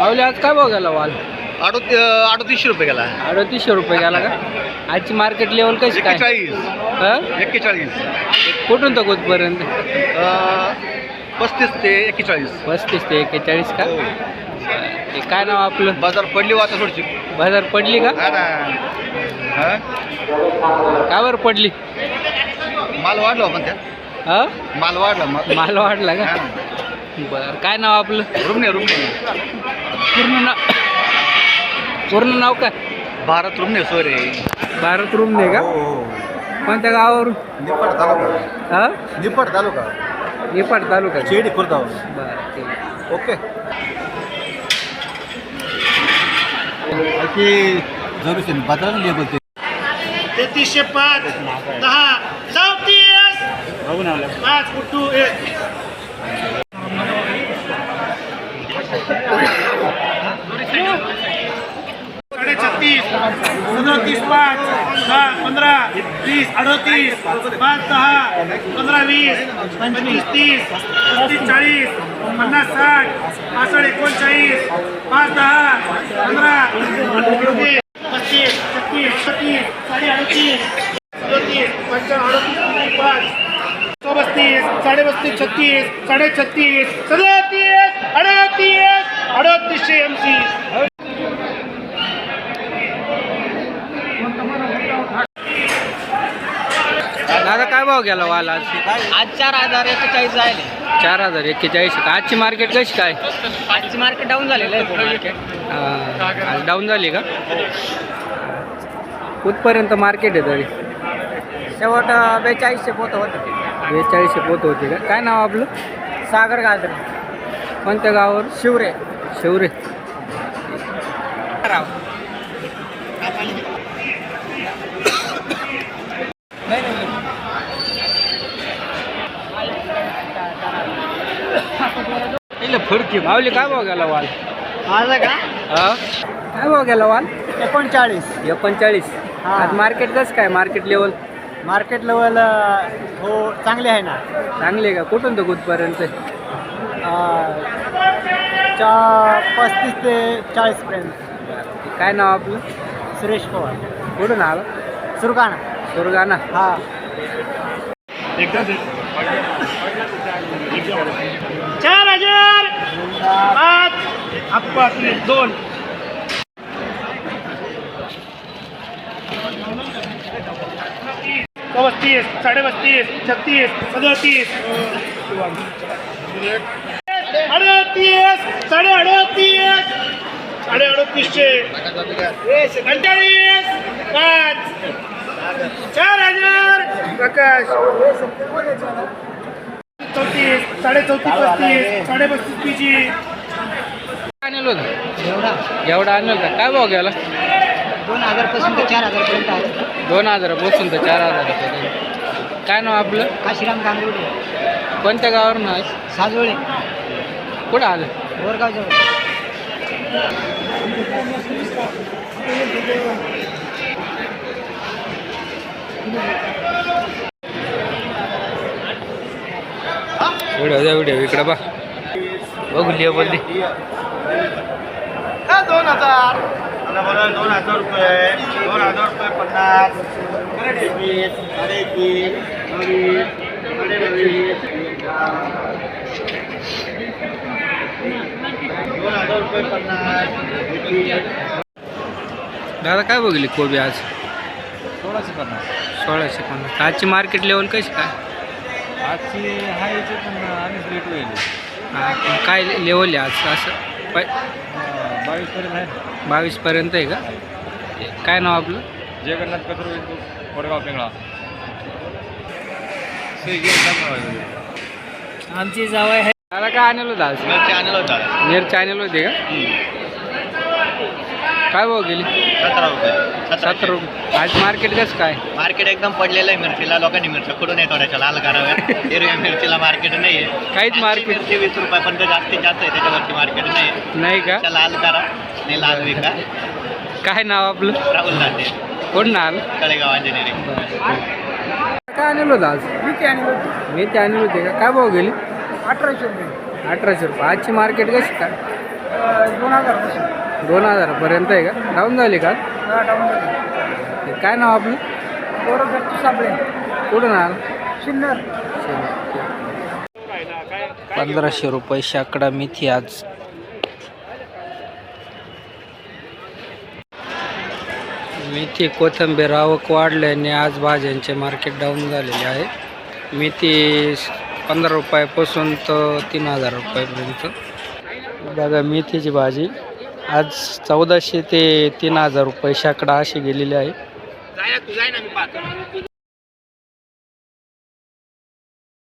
माऊली आज काय भाव गेला वाल? अडोती अडोतीसशे रुपये गेला. अडतीसशे रुपये गेला का? आजची मार्केट लेवल कशी काय? एक्केचाळीस. हा? एक्केचाळीस. कुठून तर कुठपर्यंत? पस्तीस ते एक्केचाळीस. पस्तीस ते एक्केचाळीस का? हे. काय नाव आपलं? बाजार पडली वाता थोडीशी बाजार पडली का? हा ना. हा? का बरं पडली? माल वाढला पण त्या. हा? माल वाढला माल. माल वाढला का? हा. बरं काय नाव आपलं? रुमणे रुमणे. पूर्ण नाव पूर्ण नाव काय? भारत रुमणे सोरे भारत रूम नाही का कोणत्या गावावरून? निपाड तालुका. हा? निपाड तालुका. निपाड तालुका. चेडी खुर्दा बरं ठीक आहे. ओके. की जरूर बाजारात लिहि बोलते तेहतीसशे पाच दहा चौतीस. पाच कुट्टू एक साडे छत्तीस सदोतीस पाच दहा पंधरा वीस अडतीस पाच दहा पंधरा वीस पंचवीस तीस पस्तीस चाळीस पन्नास साठ पासष्ट एकोणचाळीस पाच दहा पंधरा पस्तीस छत्तीस छत्तीस साडे अडतीस सदोतीस पंचावन्न अडतीस पाच चौबस्तीस साडे बस्तीस छत्तीस साडे छत्तीस सदतीस अडतीस अडतीसशे एम सी दादा काय भाव गेला वाल आज? आज चार हजार एक्केचाळीस जायले चार हजार एक्केचाळीस का आजची मार्केट कशी काय? आजची मार्केट डाऊन झालेलं आहे. मार्केट डाऊन झाली का? कुठपर्यंत मार्केट आहे तरी? शेवट बेचाळीसशे पोत होतं. बेचाळीसशे पोत होते का? काय नाव आपलं? सागर गाजरे. कोणत्या गावावर शिवरे. शिवरे. फडकी माऊली काय भाव गेला वाल माझा का हा काय भाव गेला वाल एकोणचाळीस एकोणचाळीस हा. आज मार्केट कसं काय मार्केट लेवल मार्केट लेवल हो चांगले आहे ना चांगली आहे का कुठून तर कुठपर्यंत चा पस्तीस ते चाळीसपर्यंत काय नाव आपलं सुरेश पवार कुठून आलं सुरगाणा सुरगाणा हा हजार पाच. आपले दोन. चौबत्तीस साडे बत्तीस छत्तीस सदोतीस. अडतीस साडे अडतीस साडे अडतीसशे अठ्ठावीस पाच. चार हजार. प्रकाश. साडे चौतीस पस्तीस साडे पस्तीस पीजी आणलं होतं. एवढा. आणलं होतं काय भाव गेला? दोन हजारपासून ते चार हजारपर्यंत आहे. दोन हजारापासून तर चार हजारापर्यंत काय नाव आपलं? काशीराम गांगुडे कोणत्या गावावरून आहे साजोळे. कुठं आलं? बोरगाव जवळ द्या व्हिडिओ इकडं बा बघू लिहा बोलली. दोन हजार. दोन हजार रुपये दोन हजार रुपये पन्नास. एकवीस साडे एकवीस नवीस साडे नवीस दोन हजार रुपये पन्नास. एकवीस दादा काय बघली कोबी आज? सोळाशे पन्नास. सोळाशे पन्नास. आजची मार्केट लेवल कशी काय? आजची आहे याची पण अनेक रेट होईल काय लेवल आहे आज? असं पै बावीस पर्यंत आहे. ना बावीसपर्यंत आहे का? काय नाव आपलं? जगन्नाथ कचरो वडगाव पिंगळा. आमची जावई आहे. दादा काय आणलं होतं आज? चॅनल होता. नेर चॅनल होते का? काय भाव गेली? सतरा रुपये. सतरा रुपये. आज मार्केट कसं काय? मार्केट एकदम पडलेलं आहे मिरचीला. लोकांनी मिरच्या कुठून येतो त्याच्या लाल कराव्या हिरव्या मिरचीला मार्केट नाही आहे काहीच मार्केट मिरची वीस रुपयापर्यंत जास्तीत जास्त आहे. त्याच्यावरती मार्केट नाही आहे नाही का? त्या लाल करा. आणि लाल विका. काय नाव आपलं? राहुल दांडे कोण ना आलं तळेगाव इंजिनिअरिंग काय आणलं होतं आज? मेथी आणली होती. का? काय भाव गेली? अठराशे रुपये. अठराशे रुपये. आजची मार्केट कशी काय दोन हजार दोन हजारापर्यंत आहे का? डाऊन झाली का? काय नाव आपलं? कुठून आलं? सिन्नर पंधराशे रुपये शाकडा मेथी आज. मेथी कोथिंबीर आवक वाढल्याने आज भाज्यांचे मार्केट डाऊन झालेले आहे. मेथी पंधरा रुपयापासून तर तीन हजार रुपयापर्यंत. बघा मेथीची भाजी. आज चौदाशे ते तीन हजार रुपये शाकडा अशी गेलेली आहे.